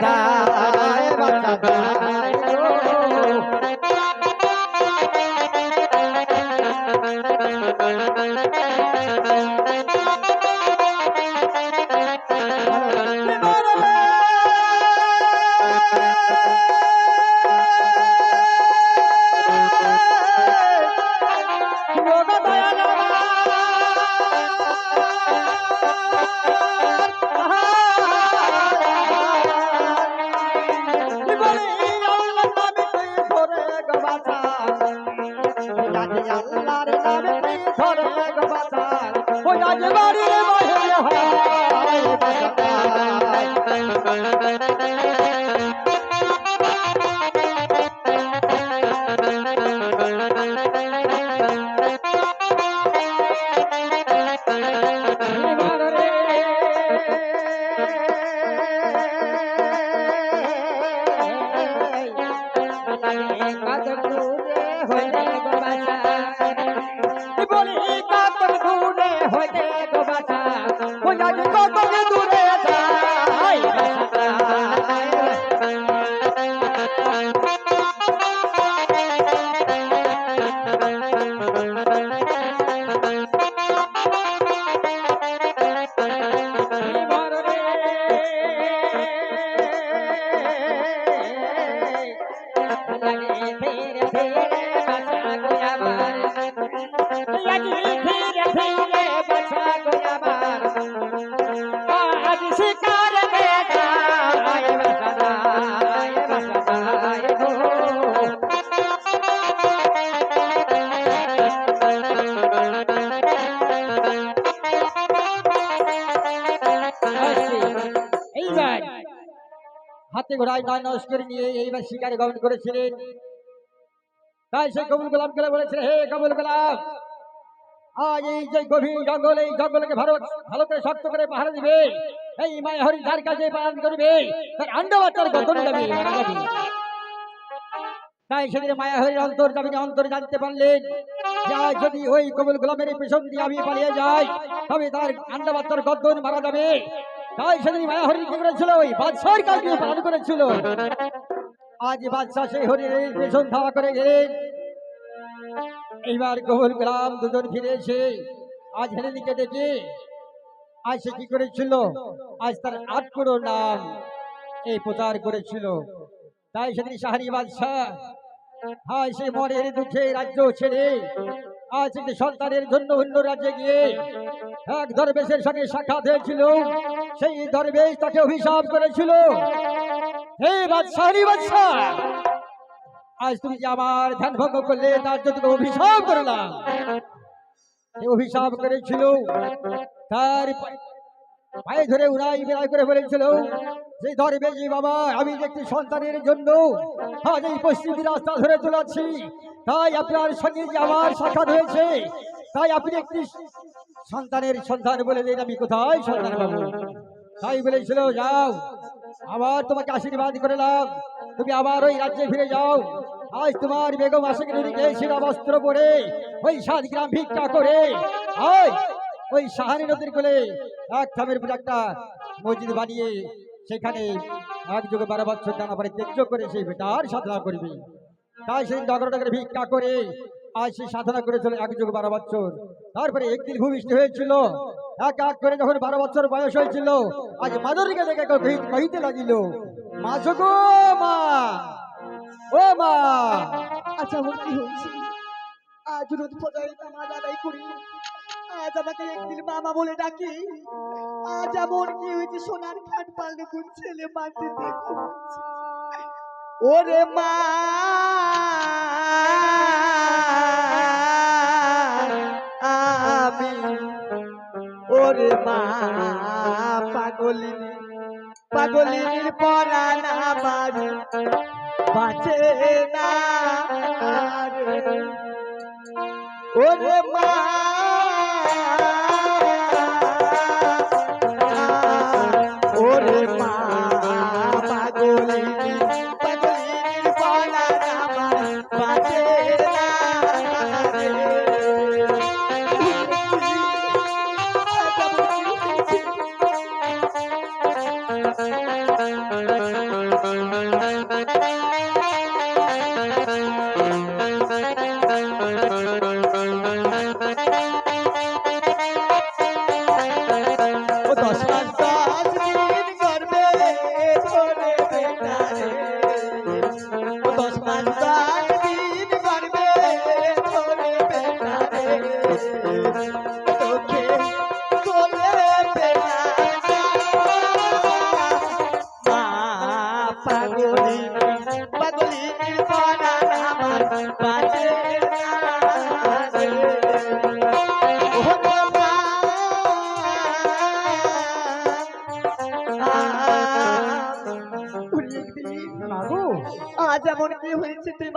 Bye. শিকার ঘোড়ায় নয় নস করে নিয়ে এইবার শিকারে গমন করেছিলেন। তাই সে কবুল গোলাম করে বলেছিল, হে কবুল গোলাম, আজ এই যে গভীর জঙ্গল, এই জঙ্গলকে ভালো ভালো করে শক্ত করে পাহারা দিবে। এই মায় হরি যার কাছে পালন করবে, তার আন্ডা বাচ্চার গঠন যাবে। তাই সেদিন মায়া হরির অন্তর যাবে অন্তর জানতে পারলেন যদি ওই কবুল গোলামের পেছন দিয়ে আমি পালিয়ে যাই, তবে তার আন্ডা বাচ্চার গদ্দন মারা যাবে। তাই সেদিন মায়া হরি করেছিল? ওই বাদশাহর কাজে পালন করেছিল। আজ বাদশাহ সেই হরির পেছন ধাওয়া করে গেলেন। এইবার কবুল গোলাম দুজন ফিরে এসে আজ হেলেনিকে ডেকে আজ সে কি করেছিল? আজ তার আট করো নাম এই প্রচার করেছিল। তাই সেদিন শাহারি বাদশাহ আজ সে মনের দুঃখে রাজ্য ছেড়ে আজ সন্তানের জন্য অন্য রাজ্যে গিয়ে এক দরবেশের সঙ্গে সাক্ষাৎ হয়েছিল। সেই দরবেশ তাকে অভিশাপ করেছিল। হে বাদশাহরি বাদশাহ! আজ তুমি যে আমার ধ্যান ভঙ্গ করলে, তার জন্য অভিশাপ করলাম অভিশাপ করেছিল। তার পায়ে ধরে উড়াই বেড়াই করে বলেছিল যে ধরবে যে বাবা, আমি একটি সন্তানের জন্য আজ এই পশ্চিমী রাস্তা ধরে চলাচ্ছি তাই আপনার সঙ্গে যে আমার সাক্ষাৎ হয়েছে, তাই আপনি একটি সন্তানের সন্তান বলে দিন, আমি কোথায় সন্তান বাবু তাই বলেছিল, যাও, আবার তোমাকে আশীর্বাদ করে করলাম তুমি আবার ওই রাজ্যে ফিরে যাও। আজ তোমার বেগম নদীকে শিরা বস্ত্র পরে ওই সাত গ্রাম ভিক্ষা করে আজ ওই সাহানি নদীর কোলে এক থামের উপর একটা মসজিদ বানিয়ে সেখানে এক যুগে বারো বছর টানা পরে ত্যায্য করে সেই বেটার সাধনা করবে। তাই সেই ডগর ডগরে ভিক্ষা করে আজ সে সাধনা করেছিল এক যুগ বারো বছর। তারপরে একদিন ভূমিষ্ঠ হয়েছিল। এক এক করে যখন বারো বছর বয়স হয়েছিল, আজ মাদুরীকে দেখে কহি- কহিতে লাগিল, মা গো মা, ও মা। হয়েছে আজ নামাজ আদায় করি। আজ আমাকে একদিন মামা বলে ডাকি। আজ এমন কি হয়েছে, সোনার খাট কোন ছেলে ওরে মা! আমি, ওরে মা, পাগলিনী, পাগলিনীর পরাণ আমার বাঁচে না ওরে মা!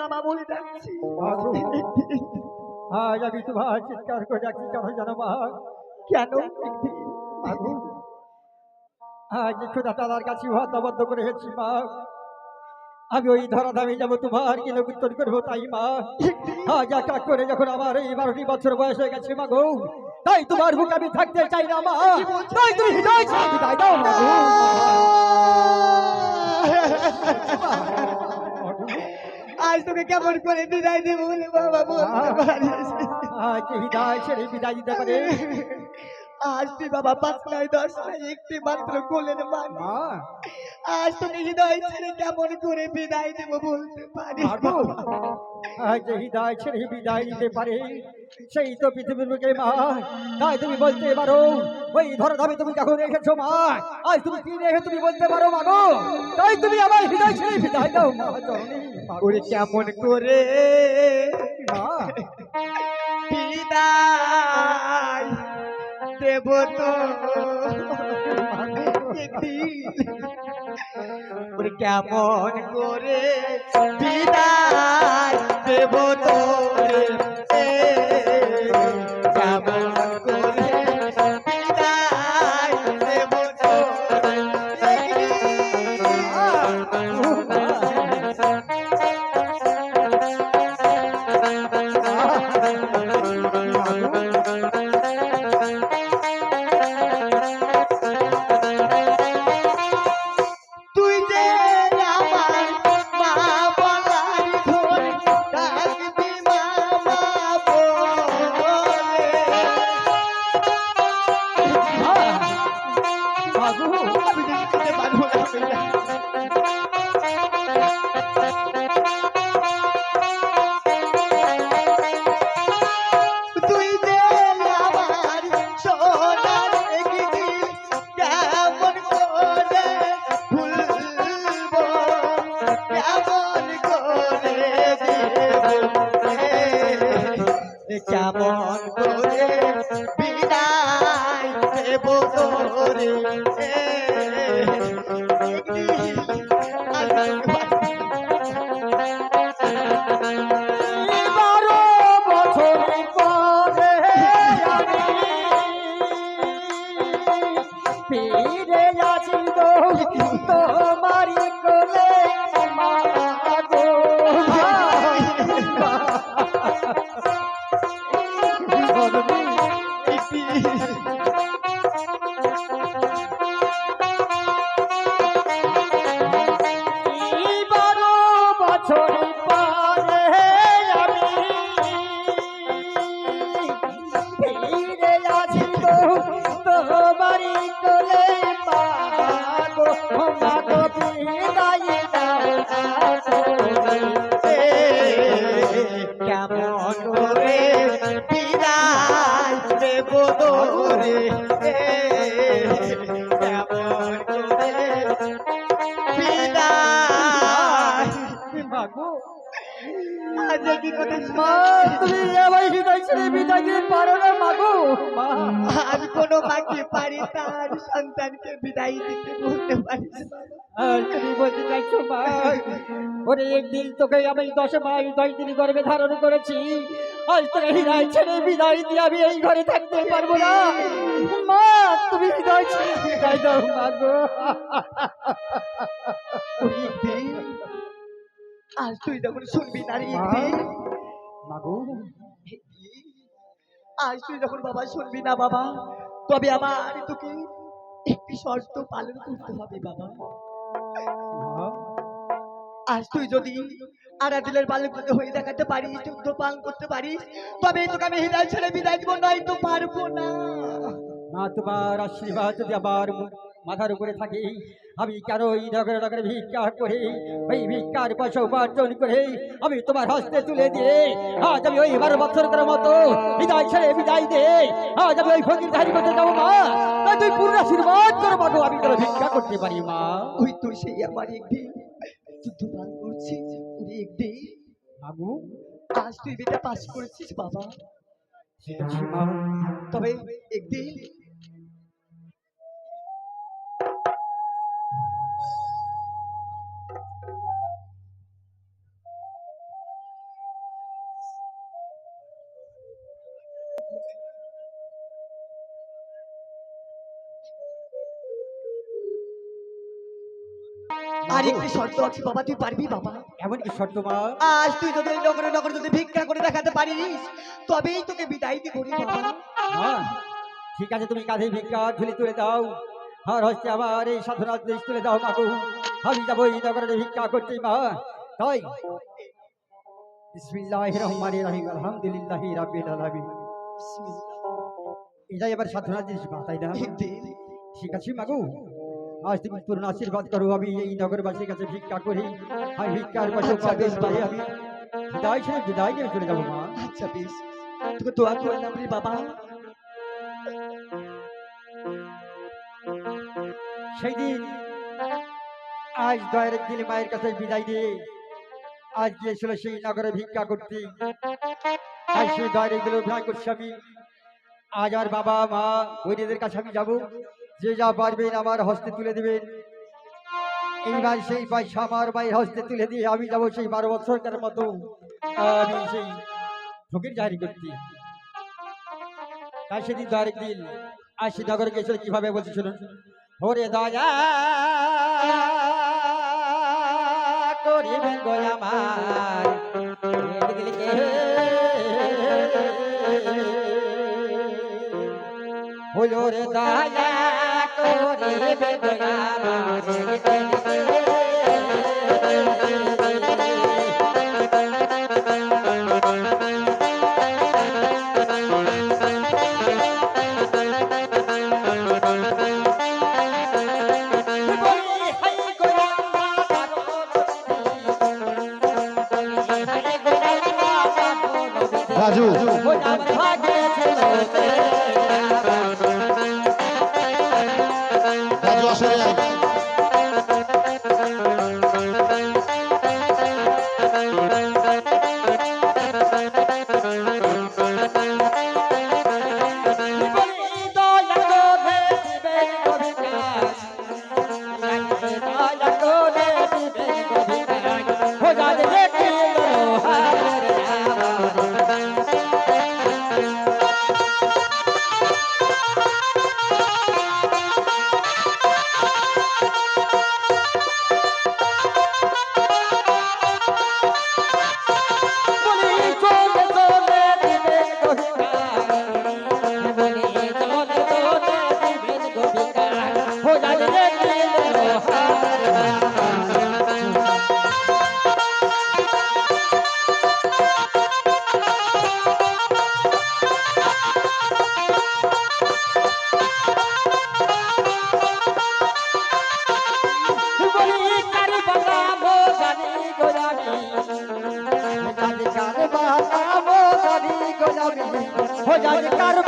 মামা বলে আজ আমি তোমার চিৎকার করে ডাকছি কেন জানো মা কেন? আজ খোদা তালার কাছে হতাবদ্ধ করে এসেছি মা। আমি ওই ধরা দামে যাব তোমার কি লোক করব তাই মা? আজ এক করে যখন আমার এই বারোটি বছর বয়স হয়ে গেছে মা গো তাই তোমার বুকে আমি থাকতে চাই না মা। তাই তুমি হৃদয় দাও। তোকে কেমন করে বিদায় দেবো বলে বাবা বলতে পারিস আজ হৃদয় ছেড়ে বিদায় দিতে পারে? আজ তুই বাবা পাঁচ নয় দশ নয় একটি মাত্র কোলের মা আজ তোকে হৃদয় ছেড়ে কেমন করে বিদায় দেবো বলতে পারি? আজ হৃদয় ছেড়ে বিদায় দিতে পারে সেই তো পৃথিবীর বুকে মা। তাই তুমি বলতে পারো ওই ধরা ধামে তুমি কখন রেখেছো মা? আজ তুমি কি রেখে তুমি বলতে পারো মাগো তাই তুমি আমার হৃদয় ছেড়ে বিদায় দাও মা। ওরে কেমন করে মা। বিদায় দেব তো। কেমন করে বিদায় দেব তো আজ কি করে তুমি আমার হৃদয় ছেড়ে বিদায় দিতে পারো না মাগো মা। আজ কোনো মাকে পারি তার সন্তানকে বিদায় দিতে বলতে পারি আর তুমি বলতে চাইছো মা ওরে একদিন তোকে আমি দশ মাস দশ দিন গর্ভে ধারণ করেছি। আজ তোকে হৃদয় ছেড়ে বিদায় দিয়ে আমি এই ঘরে থাকতে পারব না। মা তুমি হৃদয় ছেড়ে বিদায় দাও মা আজ তুই যখন শুনবি না রে মা। মাগো আজ তুই যখন বাবা শুনবি না বাবা তবে আমার তোকে একটি শর্ত পালন করতে হবে বাবা। আজ তুই যদি আরাদিলের বালক হয়ে দেখাতে পারিস যুদ্ধ পালন করতে পারিস তবে তোকে আমি হৃদয় ছেড়ে বিদায় দিব নয় তো পারব না। মা তোমার আশীর্বাদ যদি আবার মাথার উপরে থাকে। আমি কেন এই নগরে নগরে ভিক্ষা করে ওই ভিক্ষার পয়সা উপার্জন করে আমি তোমার হস্তে তুলে দিয়ে আজ আমি ওই বারো বছরের মতো বিদায় ছেড়ে বিদায় দে আজ আমি ওই ফকির ধারি করতে যাব মা। তাই তুই পূর্ণ আশীর্বাদ করো মাগো আমি তোর ভিক্ষা করতে পারি মা। ওই তো সেই আমার একদিন যুদ্ধ পালন করছিস ওরে একদিন মাগু আজ তুই বেটা পাস করেছিস বাবা। তবে একদিন আর একটি শর্ত আছে বাবা তুই পারবি বাবা। এমন কি শর্ত মা। আজ তুই যদি নগরে নগরে যদি ভিক্ষা করে দেখাতে পারিস তবেই তোকে বিদায় দিব রে বাবা। ঠিক আছে তুমি কাঁধে ভিক্ষা ঝুলি তুলে দাও। আর হচ্ছে আমার এই সাধনার দেশ তুলে দাও মাগু আমি যাব এই নগরে ভিক্ষা করতে মা। তাই? বিসমিল্লাহির রহমানির রহিম আলহামদুলিল্লাহি রাব্বিল আলামিন। এটাই এবার সাধনার জিনিস তাই না? ঠিক আছে মাগু। আজ তুমি পূর্ণ আশীর্বাদ করো আমি এই নগরবাসীর কাছে ভিক্ষা করি। আমি ভিক্ষার পাশে আচ্ছা, আমি বিদায় বিদায় নিয়ে চলে যাব মা। আচ্ছা বেশ। তোকে দোয়া করলাম রে বাবা। সেই দিন আজ দয়ের দিলে মায়ের কাছে বিদায় দিয়ে আজ গিয়েছিল সেই নগরে ভিক্ষা করতে। আজ সেই দয়ের অভিনয় করছি আমি আজ আর বাবা, মা, বৈরীদের কাছে আমি যাব। যে যা পারবেন আমার হস্তে তুলে দেবেন। এইবার সেই পয়সা আমার মায়ের হস্তে তুলে দিয়ে আমি যাব সেই বারো বছরকার মতো। আমি সেই ফকির জারি করতে। তাই সেদিন তো আরেক দিন আর সে নগরে গেছিল কীভাবে বলছে শুনুন। ওরে দয়া করিবেন গো আমার একদিনকে হলো রে দয়া করিবেন গো আমার 감사합니다. কারো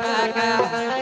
কাকা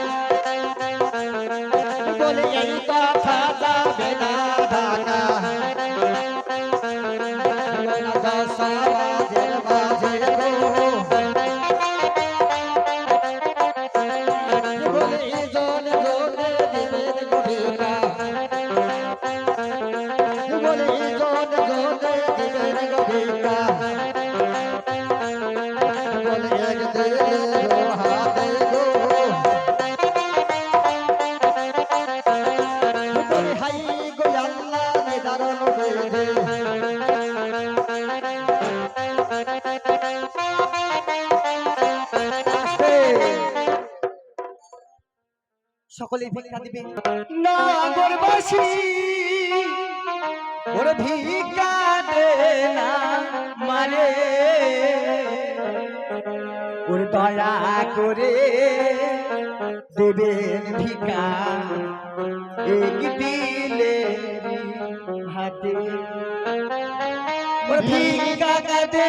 সকলে ভিক্ষা দিবে। নগরবাসী, ওর ভিক্ষা দে না মারে। ওর দয়া করে দেবেন ভিক্ষা এক দিলে হাতে। ওর ভিক্ষা নগরবাসী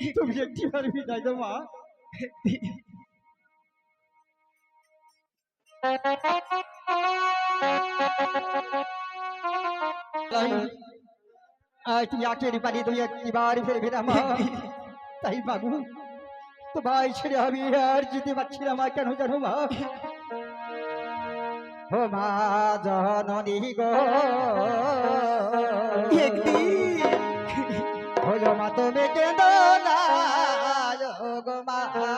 তুমি একটি বার বিদায় আজ তুমি আটের পানি তুমি একটিবার ফেলবে না, মা। তাই, বাবু তো ভাই ছেড়ে আমি আর যেতে পারছি না, মা। কেন জানো, মা? ও মা, জননী গো। একদিন হলো মা তুমি কেঁদো না গো মায়া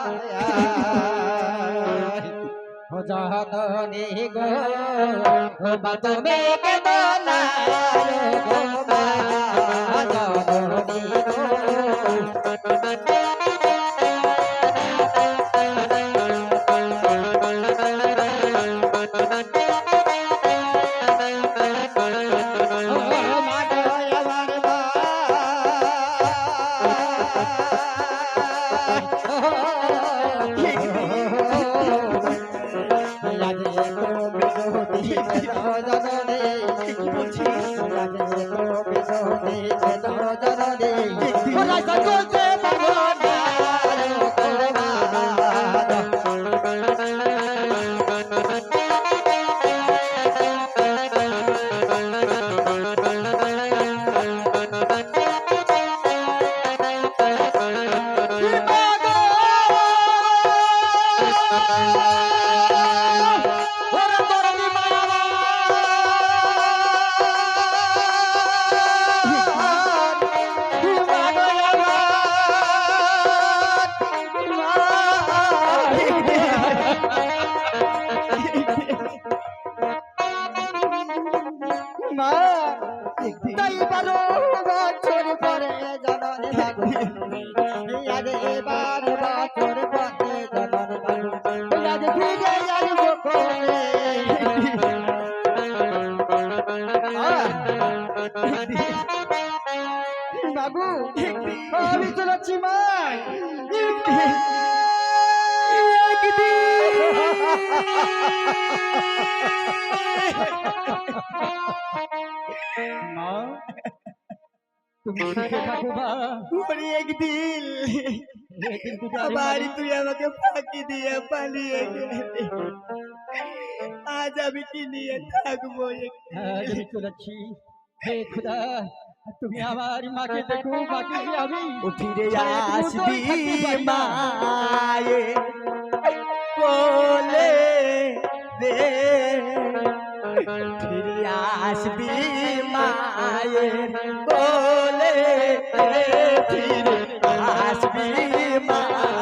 ও জননী গো মা তুমি কেঁদো না Hola, está মা তুমি সুখে থাকো মা। ওরে একদিন। একদিন আবার আবার তুই আমাকে ফাঁকি দিয়ে পালিয়ে গেলি। আজ আমি কি নিয়ে থাকব আমি চলেছি। হে খুদা তুমি আমার মাকে দেখো মাকে আমি ফিরে আসবি মায়ে। কোলে দে ফিরে আসবি মায়ে কোলে দে ফিরে আসবি মায়ে তুমি